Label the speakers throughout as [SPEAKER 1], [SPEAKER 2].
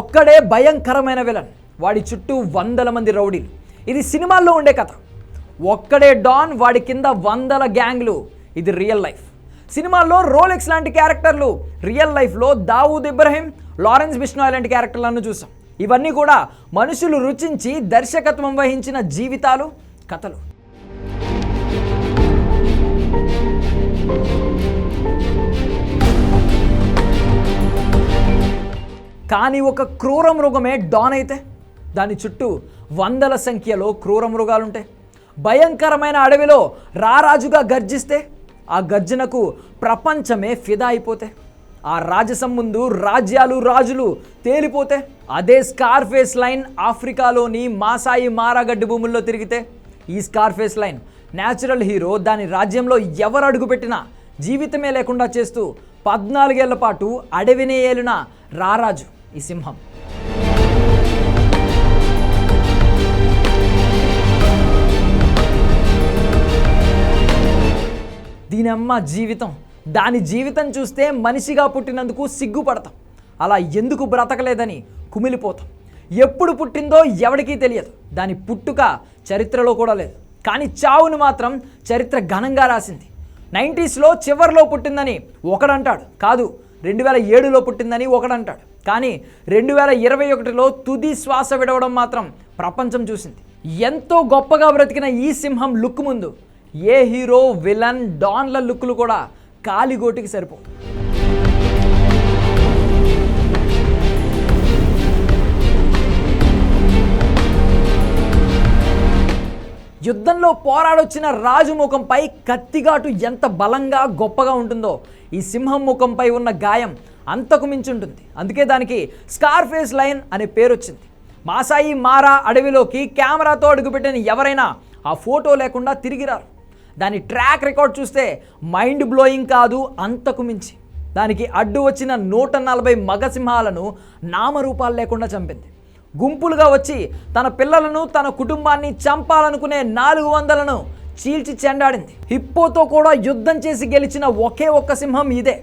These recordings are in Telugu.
[SPEAKER 1] ఒక్కడే భయంకరమైన విలన్. వాడి చుట్టూ వందల మంది రౌడీలు. ఇది సినిమాల్లో ఉండే కథ. ఒక్కడే డాన్ వాడి కింద వందల గ్యాంగ్లు. ఇది రియల్ లైఫ్. సినిమాల్లో రోలెక్స్ లాంటి క్యారెక్టర్లు. రియల్ లైఫ్లో దావూద్ ఇబ్రహీం లారెన్స్ బిష్నాయ్ లాంటి క్యారెక్టర్లను చూసాం. ఇవన్నీ కూడా మనుషులు రుచించి దర్శకత్వం వహించిన జీవితాలు కథలు. కానీ ఒక క్రూర మృగమే డాన్ అయితే? దాని చుట్టూ వందల సంఖ్యలో క్రూర మృగాలుంటాయి భయంకరమైన అడవిలో రారాజుగా గర్జిస్తే? ఆ గర్జనకు ప్రపంచమే ఫిదా అయిపోతే? ఆ రాజసం ముందు రాజ్యాలు రాజులు తేలిపోతే? అదే స్కార్ఫేస్ లైన్ ఆఫ్రికాలోని మాసాయి మారాగడ్డి భూముల్లో తిరిగితే? ఈ స్కార్ఫేస్ లైన్ న్యాచురల్ హీరో దాని రాజ్యంలో ఎవరు అడుగుపెట్టినా జీవితమే లేకుండా చేస్తూ పద్నాలుగేళ్ళ పాటు అడవినే ఏలిన రారాజు. ఈ సింహం. దీనమ్మ జీవితం. దాని జీవితం చూస్తే మనిషిగా పుట్టినందుకు సిగ్గుపడతాం. అలా ఎందుకు బ్రతకలేదని కుమిలిపోతాం. ఎప్పుడు పుట్టిందో ఎవరికీ తెలియదు. దాని పుట్టుక చరిత్రలో కూడా లేదు. కానీ చావును మాత్రం చరిత్ర ఘనంగా రాసింది. నైంటీస్లో చివరిలో పుట్టిందని ఒకడంటాడు. కాదు రెండు వేల ఏడులో పుట్టిందని ఒకడంటాడు. కానీ రెండు వేల ఇరవై ఒకటిలో తుది శ్వాస విడవడం మాత్రం ప్రపంచం చూసింది. ఎంతో గొప్పగా బ్రతికిన ఈ సింహం లుక్ ముందు ఏ హీరో విలన్ డాన్ల లుక్లు కూడా కాలిగోటికి సరిపోవు. యుద్ధంలో పోరాడొచ్చిన రాజు ముఖంపై కత్తిగాటు ఎంత బలంగా గొప్పగా ఉంటుందో ఈ సింహం ముఖంపై ఉన్న గాయం అంతకు మించి ఉంటుంది అందుకే దానికి స్కార్ఫేస్ లైన్ అనే పేరు వచ్చింది మాసాయి మారా అడవిలోకి కెమెరాతో అడుగుపెట్టిన ఎవరైనా ఆ ఫోటో లేకుండా తిరిగిరారు దాని ట్రాక్ రికార్డ్ చూస్తే మైండ్ బ్లోయింగ్ కాదు అంతకు మించి. దానికి అడ్డు వచ్చిన నూట నలభై మగసింహాలను నామరూపాలు లేకుండా చంపింది. గుంపులుగా వచ్చి తన పిల్లలను తన కుటుంబాన్ని చంపాలనుకునే నాలుగు వందలను చీల్చి చెండాడింది. హిప్పోతో కూడా యుద్ధం చేసి గెలిచిన ఒకే ఒక్క సింహం ఇదే.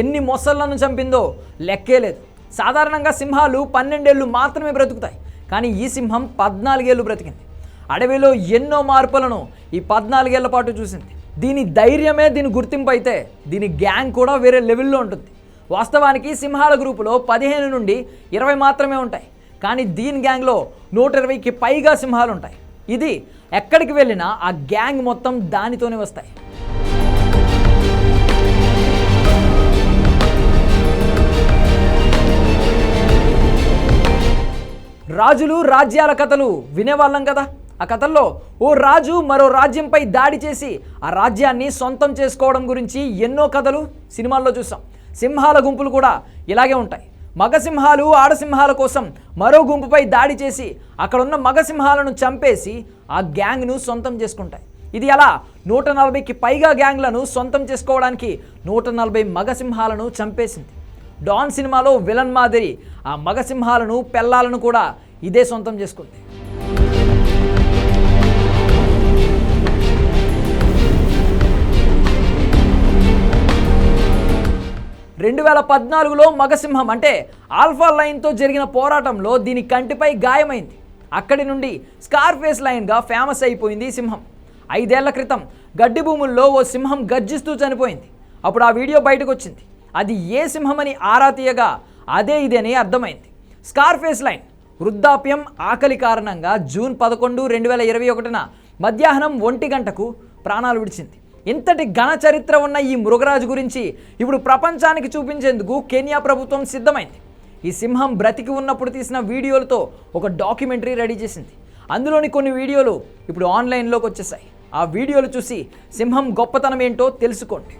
[SPEAKER 1] ఎన్ని మొసళ్ళను చంపిందో లెక్కే లేదు. సాధారణంగా సింహాలు పన్నెండేళ్ళు మాత్రమే బ్రతుకుతాయి. కానీ ఈ సింహం పద్నాలుగేళ్ళు బ్రతికింది. అడవిలో ఎన్నో మార్పులను ఈ పద్నాలుగేళ్ళ పాటు చూసింది. దీని ధైర్యమే దీని గుర్తింపు అయితే దీని గ్యాంగ్ కూడా వేరే లెవెల్లో ఉంటుంది. వాస్తవానికి సింహాల గ్రూపులో పదిహేను నుండి ఇరవై మాత్రమే ఉంటాయి. కానీ దీని గ్యాంగ్లో నూట ఇరవైకి పైగా సింహాలు ఉంటాయి ఇది ఎక్కడికి వెళ్ళినా ఆ గ్యాంగ్ మొత్తం దానితోనే వస్తాయి. రాజులు రాజ్యాల కథలు వినేవాళ్ళం కదా? ఆ కథల్లో ఓ రాజు మరో రాజ్యంపై దాడి చేసి ఆ రాజ్యాన్ని సొంతం చేసుకోవడం గురించి ఎన్నో కథలు సినిమాల్లో చూసాం. సింహాల గుంపులు కూడా ఇలాగే ఉంటాయి. మగసింహాలు ఆడసింహాల కోసం మరో గుంపుపై దాడి చేసి అక్కడున్న మగసింహాలను చంపేసి ఆ గ్యాంగ్ను సొంతం చేసుకుంటాయి. ఇది అలా నూట నలభైకి పైగా గ్యాంగ్లను సొంతం చేసుకోవడానికి నూట నలభై మగసింహాలను చంపేసింది. డాన్ సినిమాలో విలన్ మాదిరి ఆ మగసింహాలను పెళ్ళాలను కూడా ఇదే సొంతం చేసుకుంది. రెండు వేల పద్నాలుగులో మగసింహం అంటే ఆల్ఫా లైన్తో జరిగిన పోరాటంలో దీని కంటిపై గాయమైంది. అక్కడి నుండి స్కార్ఫేస్ లైన్గా ఫేమస్ అయిపోయింది సింహం. ఐదేళ్ళ క్రితం గడ్డి భూముల్లో ఓ సింహం గర్జిస్తూ చనిపోయింది. అప్పుడు ఆ వీడియో బయటకు వచ్చింది అది ఏ సింహమని ఆరా తీయగా అదే ఇదని అర్థమైంది. స్కార్ఫేస్ లైన్ వృద్ధాప్యం ఆకలి కారణంగా జూన్ పదకొండు రెండు వేల ఇరవై ఒకటిన మధ్యాహ్నం ఒంటి గంటకు ప్రాణాలు విడిచింది. ఇంతటి ఘన చరిత్ర ఉన్న ఈ మృగరాజు గురించి ఇప్పుడు ప్రపంచానికి చూపించేందుకు కెన్యా ప్రభుత్వం సిద్ధమైంది. ఈ సింహం బ్రతికి ఉన్నప్పుడు తీసిన వీడియోలతో ఒక డాక్యుమెంటరీ రెడీ చేసింది. అందులోని కొన్ని వీడియోలు ఇప్పుడు ఆన్లైన్లోకి వచ్చేసాయి. ఆ వీడియోలు చూసి సింహం గొప్పతనం ఏంటో తెలుసుకోండి.